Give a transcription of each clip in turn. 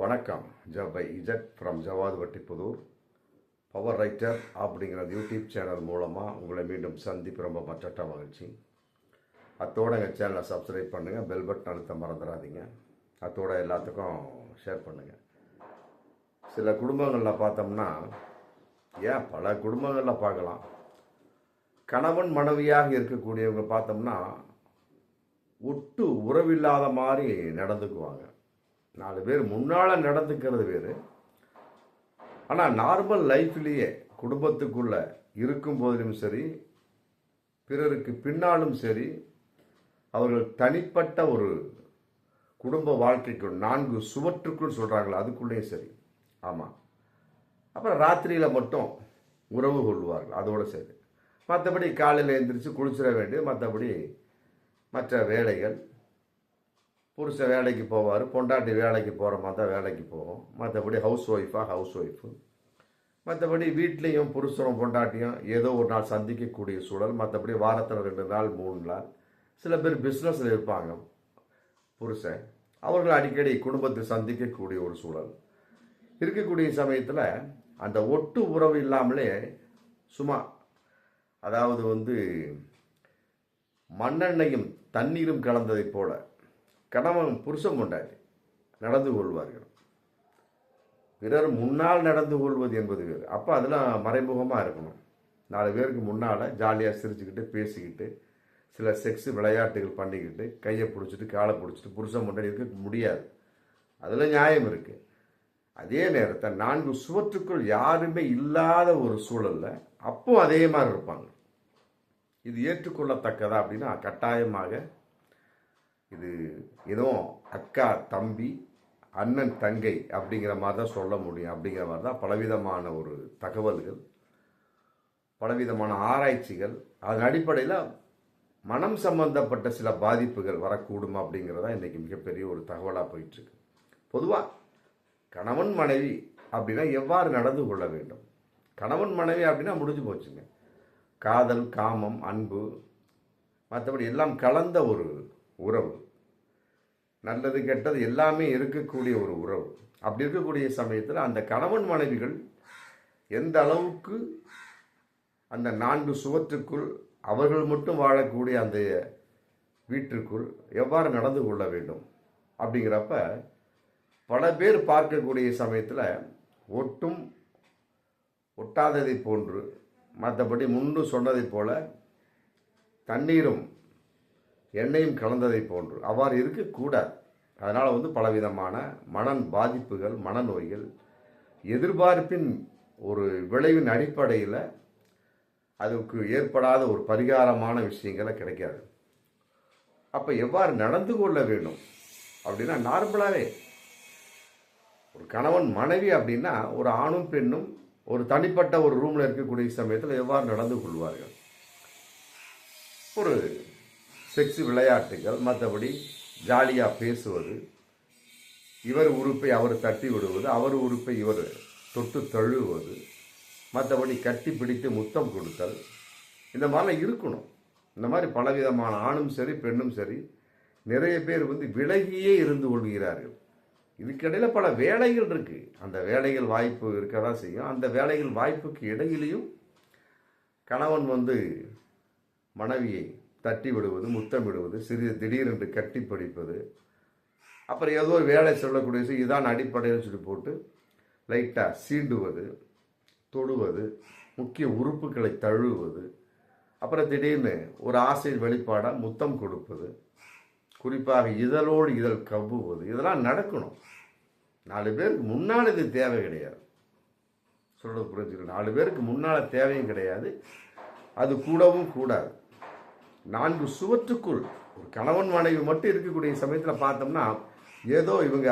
வணக்கம். J by Z from Javadhu Vattipudhur power writer அப்படிங்கிற YouTube channel மூலமாக உங்களை மீண்டும் சந்திப்பு ரொம்ப மற்றட்ட மகிழ்ச்சி. அத்தோட எங்கள் சேனலை சப்ஸ்கிரைப் பண்ணுங்கள் பெல் பட்டன் அழுத்த மறந்துடாதீங்க. அத்தோட எல்லாத்துக்கும் ஷேர் பண்ணுங்கள் சில குடும்பங்களில் பார்த்தோம்னா ஏன் பல குடும்பங்களில் பார்க்கலாம். கணவன் மனைவியாக இருக்கக்கூடியவங்க பார்த்தோம்னா ஒட்டு உறவில்லாத மாதிரி நடந்துக்குவாங்க. நாலு பேர் முன்னால் நடந்துக்கிறது வேறு. ஆனால் நார்மல் லைஃப்லேயே குடும்பத்துக்குள்ள இருக்கும் போதிலும் சரி பிறருக்கு பின்னாலும் சரி அவர்கள் தனிப்பட்ட ஒரு குடும்ப வாழ்க்கைக்குள் நான்கு சுவற்றுக்குள் சொல்கிறாங்களா அதுக்குள்ளேயும் சரி. ஆமாம் அப்புறம் ராத்திரியில் மட்டும் உறவு கொள்வார்கள் அதோடு சரி. மற்றபடி காலையில் எழுந்திரிச்சு குளிச்சிட வேண்டியது மற்றபடி மற்ற வேலைகள் புருஷன் வேலைக்கு போவார் பொண்டாட்டி வேலைக்கு போகிற மாதிரி தான் வேலைக்கு போகும் மற்றபடி ஹவுஸ் ஒய்ஃபாக ஹவுஸ் ஒய்ஃபு மற்றபடி வீட்லேயும் புருஷரும் பொண்டாட்டியும் ஏதோ ஒரு நாள் சந்திக்கக்கூடிய சூழல். மற்றபடி வாரத்தில் ரெண்டு நாள் மூணு நாள். சில பேர் பிஸ்னஸில் இருப்பாங்க புருஷன். அவர்கள் அடிக்கடி குடும்பத்தை சந்திக்கக்கூடிய ஒரு சூழல். இருக்கக்கூடிய சமயத்தில் அந்த ஒட்டு உறவு இல்லாமலே சும்மா அதாவது வந்து மண்ணெண்ணையும் தண்ணீரும் கலந்ததைப் போல கணவன் புருஷன் கொண்டாடி நடந்து கொள்வார்கள். பிறர் முன்னால் நடந்து கொள்வது என்பது வேறு. அப்போ அதெல்லாம் மறைமுகமாக இருக்கணும். நாலு பேருக்கு முன்னால் ஜாலியாக சிரிச்சுக்கிட்டு பேசிக்கிட்டு சில செக்ஸ் விளையாட்டுகள் பண்ணிக்கிட்டு கையை பிடிச்சிட்டு காலை பிடிச்சிட்டு புருஷன் முன்னாடி இருக்க முடியாது. அதில் நியாயம் இருக்குது அதே நேரத்தில் நான்கு சுவற்றுக்குள் யாருமே இல்லாத ஒரு சூழலில் அப்போ அதே மாதிரி இருப்பாங்க. இது ஏற்றுக்கொள்ளத்தக்கதா அப்படின்னா கட்டாயமாக இது எதுவும் அக்கா தம்பி அண்ணன் தங்கை அப்படிங்கிற மாதிரி தான் சொல்ல முடியும். அப்படிங்கிற மாதிரி தான் பலவிதமான ஒரு தகவல்கள் பலவிதமான ஆராய்ச்சிகள் அதன் அடிப்படையில் மனம் சம்பந்தப்பட்ட சில பாதிப்புகள் வரக்கூடும் அப்படிங்கிறதா இன்றைக்கி மிகப்பெரிய ஒரு தகவலாக போயிட்டுருக்கு. பொதுவாக கணவன் மனைவி அப்படின்னா எவ்வாறு நடந்து கொள்ள வேண்டும்? கணவன் மனைவி அப்படின்னா முடிஞ்சு போச்சுங்க. காதல் காமம் அன்பு மற்றபடி எல்லாம் கலந்த ஒரு உறவு. நல்லது கெட்டது எல்லாமே இருக்கக்கூடிய ஒரு உறவு. அப்படி இருக்கக்கூடிய சமயத்தில் அந்த கணவன் மனைவிகள் எந்த அளவுக்கு அந்த நான்கு சுவற்றுக்குள் அவர்கள் மட்டும் வாழக்கூடிய அந்த வீட்டிற்குள் எவ்வாறு நடந்து கொள்ள வேண்டும் அப்படிங்கிறப்ப பல பேர் பார்க்கக்கூடிய சமயத்தில் ஒட்டும் ஒட்டாததை போன்று மற்றபடி முன்பு சொன்னதைப் போல தண்ணீரும் எண்ணெயும் கலந்ததை போன்று. அவ்வாறு இருக்கக்கூடாது. அதனால் வந்து பலவிதமான மனன் பாதிப்புகள் மனநோய்கள் எதிர்பார்ப்பின் ஒரு விளைவின் அடிப்படையில் அதுக்கு ஏற்படாத ஒரு பரிகாரமான விஷயங்களை கிடைக்காது. அப்போ எவ்வாறு நடந்து கொள்ள வேண்டும்? அப்படின்னா நார்மலாகவே ஒரு கணவன் மனைவி அப்படின்னா ஒரு ஆணும் பெண்ணும் ஒரு தனிப்பட்ட ஒரு ரூமில் இருக்கக்கூடிய சமயத்தில் எவ்வாறு நடந்து கொள்வார்கள்? ஒரு செக்ஸ் விளையாட்டுகள் மற்றபடி ஜாலியாக பேசுவது இவர் உறுப்பை அவர் தட்டி விடுவது அவர் உறுப்பை இவர் தொட்டு தழுவுவது மற்றபடி கட்டி பிடித்து முத்தம் கொடுத்தல் இந்த மாதிரிலாம் இருக்கணும். இந்த மாதிரி பலவிதமான ஆணும் சரி பெண்ணும் சரி நிறைய பேர் வந்து விலகியே இருந்து கொள்கிறார்கள். இதுக்கிடையில் பல வேலைகள் இருக்குது அந்த வேலைகள் வாய்ப்பு இருக்க தான் செய்யும். அந்த வேலைகள் வாய்ப்புக்கு இடையிலையும் கணவன் வந்து மனைவியை தட்டி விடுவது முத்தமிடுவது சிறிது திடீரென்று கட்டி படிப்பது அப்புறம் ஏதோ ஒரு வேலை சொல்லக்கூடிய விஷயம் இதான் அடிப்படையில் சொல்லி போட்டு லைட்டாக சீண்டுவது தொடுவது முக்கிய உறுப்புகளை தழுவுவது. அப்புறம் திடீர்னு ஒரு ஆசை வெளிப்பாடாக முத்தம் கொடுப்பது. குறிப்பாக இதழோடு இதழ் கவ்வுவது. இதெல்லாம் நடக்கணும். நாலு பேருக்கு முன்னால் இது தேவை கிடையாது. சொல்கிறது புரிஞ்சுக்கணும். நாலு பேருக்கு முன்னால் தேவையும் கிடையாது. அது கூடவும் கூடாது. நான்கு சுவற்றுக்குள் ஒரு கணவன் மனைவி மட்டும் இருக்கக்கூடிய சமயத்தில் பார்த்தோம்னா ஏதோ இவங்க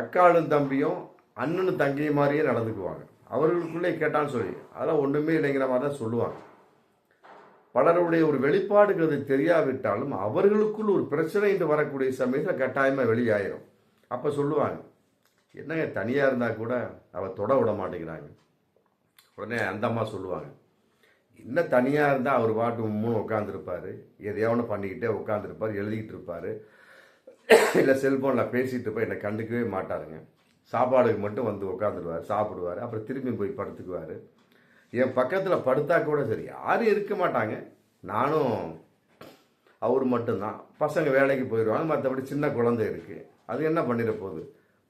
அக்காளும் தம்பியும் அண்ணனும் தங்கையும் மாதிரியே நடந்துக்குவாங்க. அவர்களுக்குள்ளே கேட்டாலும் சொல்லி அதெல்லாம் ஒன்றுமே இல்லைங்கிற மாதிரி தான் சொல்லுவாங்க. பலருடைய ஒரு வெளிப்பாடுங்கிறது தெரியாவிட்டாலும் அவர்களுக்குள் ஒரு பிரச்சனை என்று வரக்கூடிய சமயத்தில் கட்டாயமாக வெளியாயிரும். அப்போ சொல்லுவாங்க என்னங்க தனியாக இருந்தால் கூட அவள் தொட விட மாட்டேங்கிறாங்க. உடனே அந்த அம்மா சொல்லுவாங்க என்ன தனியாக இருந்தால் அவர் பாட்டு மூணு உட்காந்துருப்பாரு எதையாவது பண்ணிக்கிட்டே உட்காந்துருப்பார் எழுதிக்கிட்டு இருப்பார் இல்லை செல்ஃபோனில் பேசிகிட்டு இருப்போம் என்னை கண்டுக்கவே மாட்டாருங்க. சாப்பாடுக்கு மட்டும் வந்து உட்காந்துருவார் சாப்பிடுவார். அப்புறம் திரும்பி போய் படுத்துக்குவார். என் பக்கத்தில் படுத்தா கூட சரி யாரும் இருக்க மாட்டாங்க. நானும் அவர் மட்டும்தான். பசங்க வேலைக்கு போயிடுவாங்க மற்றபடி சின்ன குழந்தை இருக்குது அது என்ன பண்ணிட போகுது?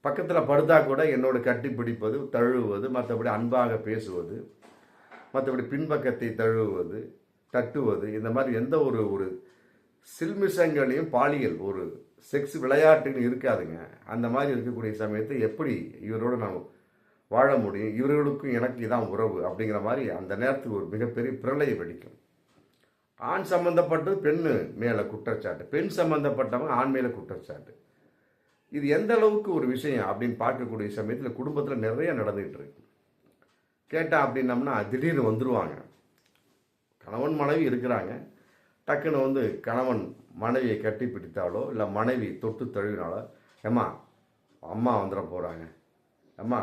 பக்கத்தில் படுத்தா கூட என்னோட கட்டி பிடிப்பது தழுவுவது மற்றபடி அன்பாக பேசுவது மற்றபடி பின்பக்கத்தை தழுவுவது தட்டுவது இந்த மாதிரி எந்த ஒரு ஒரு சில்மிஷங்களையும் பாலியல் ஒரு செக்ஸ் விளையாட்டுன்னு இருக்காதுங்க. அந்த மாதிரி இருக்கக்கூடிய சமயத்தை எப்படி இவரோட நான் வாழ முடியும்? இவர்களுக்கும் எனக்கு இதான் உறவு அப்படிங்கிற மாதிரி அந்த நேரத்துக்கு ஒரு மிகப்பெரிய பிரளயம் வெடிக்கும். ஆண் சம்பந்தப்பட்டது பெண்ணு மேலே குற்றச்சாட்டு. பெண் சம்பந்தப்பட்டவங்க ஆண் மேலே குற்றச்சாட்டு. இது எந்த அளவுக்கு ஒரு விஷயம் அப்படின்னு பார்க்கக்கூடிய சமயத்தில் குடும்பத்தில் நிறைய நடந்துகிட்டு இருக்கு. கேட்டா அப்படின்னம்னா திடீர்னு வந்துடுவாங்க கணவன் மனைவி இருக்கிறாங்க. டக்குன்னு வந்து கணவன் மனைவியை கட்டி பிடித்தாலோ இல்லை மனைவி தொட்டு தழுவினாலோ ஏம்மா அம்மா வந்துட போகிறாங்க ஏம்மா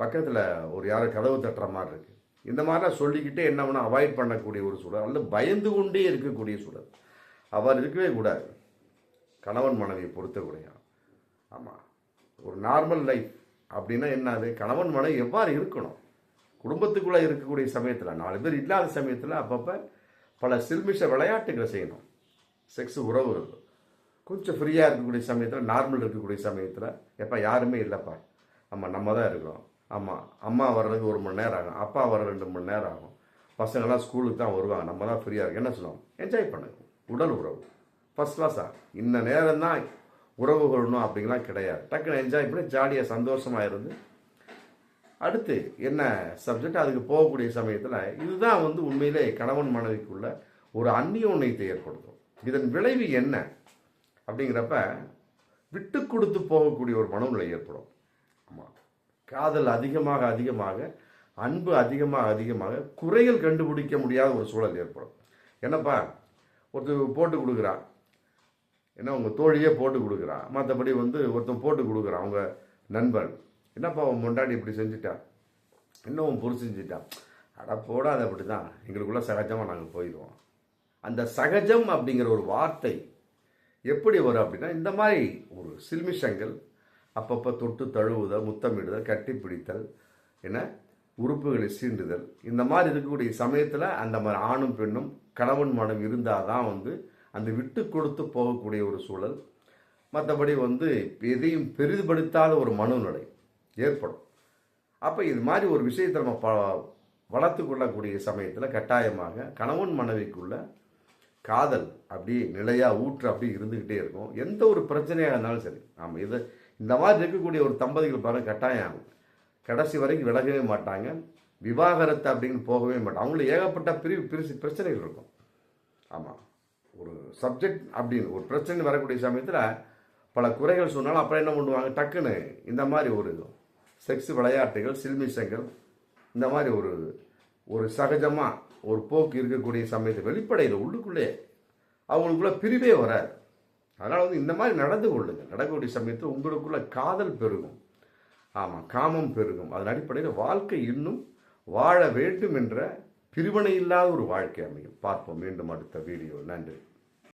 பக்கத்தில் ஒரு யாரும் கதவு தட்டுற மாதிரி இருக்கு. இந்த மாதிரிலாம் சொல்லிக்கிட்டே என்ன பண்ண அவாய்ட் பண்ணக்கூடிய ஒரு சூழல் அல்லது பயந்து கொண்டே இருக்கக்கூடிய சூழல். அவர் இருக்கவே கூடாது. கணவன் மனைவியை பொறுத்தக்கூடிய ஆமாம் ஒரு நார்மல் லைஃப் அப்படின்னா என்னது கணவன் மனைவி எவ்வாறு இருக்கணும்? குடும்பத்துக்குள்ளே இருக்கக்கூடிய சமயத்தில் நாலு பேர் இல்லாத சமயத்தில் அப்பப்போ பல சில்மிஷ விளையாட்டுகளை செய்யணும். செக்ஸ் உறவு கொஞ்சம் ஃப்ரீயாக இருக்கக்கூடிய சமயத்தில் நார்மல் இருக்கக்கூடிய சமயத்தில் எப்போ யாருமே இல்லைப்பா. ஆமாம் நம்ம தான் இருக்கிறோம். ஆமாம் அம்மா வர்றதுக்கு ஒரு மணி நேரம் ஆகும். அப்பா வர ரெண்டு மணி நேரம் ஆகும். பசங்கள்லாம் ஸ்கூலுக்கு தான் வருவாங்க. நம்ம தான் ஃப்ரீயாக இருக்கும். என்ன சொல்லுவோம் என்ஜாய் பண்ணுங்க. உடல் உறவு. ஃபர்ஸ்ட் கிளாஸா இந்த நேரம் தான் உறவு கொள்ளணும் அப்படிங்கலாம் கிடையாது. டக்குன்னு என்ஜாய் பண்ணி ஜாலியாக சந்தோஷமாக இருந்து அடுத்து என்ன சப்ஜெக்ட் அதுக்கு போகக்கூடிய சமயத்தில் இதுதான் வந்து உண்மையிலே கணவன் மனைவிக்குள்ள ஒரு அந்நியோன்யத்தை ஏற்படுத்தும். இதன் விளைவு என்ன? அப்படிங்கிறப்ப விட்டு கொடுத்து போகக்கூடிய ஒரு மனநிலை ஏற்படும். ஆமாம் காதல் அதிகமாக அதிகமாக அன்பு அதிகமாக அதிகமாக குறைகள் கண்டுபிடிக்க முடியாத ஒரு சூழல் ஏற்படும். என்னப்பா? ஒருத்தர் போட்டு கொடுக்குறான். என்ன உங்கள் தோழியே போட்டு கொடுக்குறான். மற்றபடி வந்து ஒருத்தன் போட்டு கொடுக்குறான் அவங்க நண்பன். என்னப்பா உன் மொண்டாடி இப்படி செஞ்சுட்டா? இன்னும் உன் செஞ்சுட்டான் அட அது அப்படி தான் எங்களுக்குள்ள சகஜமாக நாங்கள் போயிடுவோம் அந்த சகஜம் அப்படிங்கிற ஒரு வார்த்தை எப்படி வரும் அப்படின்னா இந்த மாதிரி ஒரு சில்மிஷங்கள் அப்பப்போ தொட்டு தழுவுதல் முத்தமிடுதல் கட்டி பிடித்தல் என்ன உறுப்புகளை சீண்டுதல் இந்த மாதிரி இருக்கக்கூடிய சமயத்தில் அந்த மாதிரி ஆணும் பெண்ணும் கணவன் மனம் இருந்தால் தான் வந்து அந்த விட்டு கொடுத்து போகக்கூடிய ஒரு சூழல். மற்றபடி வந்து எதையும் பெரிதுபடுத்தாத ஒரு மனநிலை. ஏற்படும். அப்போ இது மாதிரி ஒரு விஷயத்தை நம்ம ப வளர்த்து கொள்ளக்கூடிய சமயத்தில் கட்டாயமாக கணவன் மனைவிக்குள்ள காதல் அப்படி நிலையாக ஊற்று அப்படி இருந்துக்கிட்டே இருக்கும். எந்த ஒரு பிரச்சனையாக இருந்தாலும் சரி ஆமாம் இது இந்த மாதிரி இருக்கக்கூடிய ஒரு தம்பதிகள் பாருங்கள் கட்டாயம் கடைசி வரைக்கும் விலகவே மாட்டாங்க. விவாகரத்து அப்படின்னு போகவே மாட்டாங்க அவங்களுக்கு ஏகப்பட்ட பிரிவு பிரிசு பிரச்சனைகள் இருக்கும். ஆமாம் ஒரு சப்ஜெக்ட் அப்படின்னு ஒரு பிரச்சனை வரக்கூடிய சமயத்தில் பல குறைகள் சொன்னாலும் அப்புறம் என்ன பண்ணுவாங்க? டக்குன்னு இந்த மாதிரி ஒரு செக்ஸ் விளையாட்டுகள் சில்மிஷங்கள் இந்த மாதிரி ஒரு ஒரு சகஜமாக ஒரு போக்கு இருக்கக்கூடிய சமயத்தை வெளிப்படையில் உள்ளுக்குள்ளே அவங்களுக்குள்ள பிரிவே வராது. அதனால் வந்து இந்த மாதிரி நடந்து கொள்ளுங்க நடக்கக்கூடிய சமயத்தில் உங்களுக்குள்ள காதல் பெருகும். ஆமாம் காமம் பெருகும். அதன் அடிப்படையில் வாழ்க்கை இன்னும் வாழ வேண்டும் என்ற பிரிவினை இல்லாத ஒரு வாழ்க்கை அமையும். பார்ப்போம். மீண்டும் அடுத்த வீடியோ நன்றி.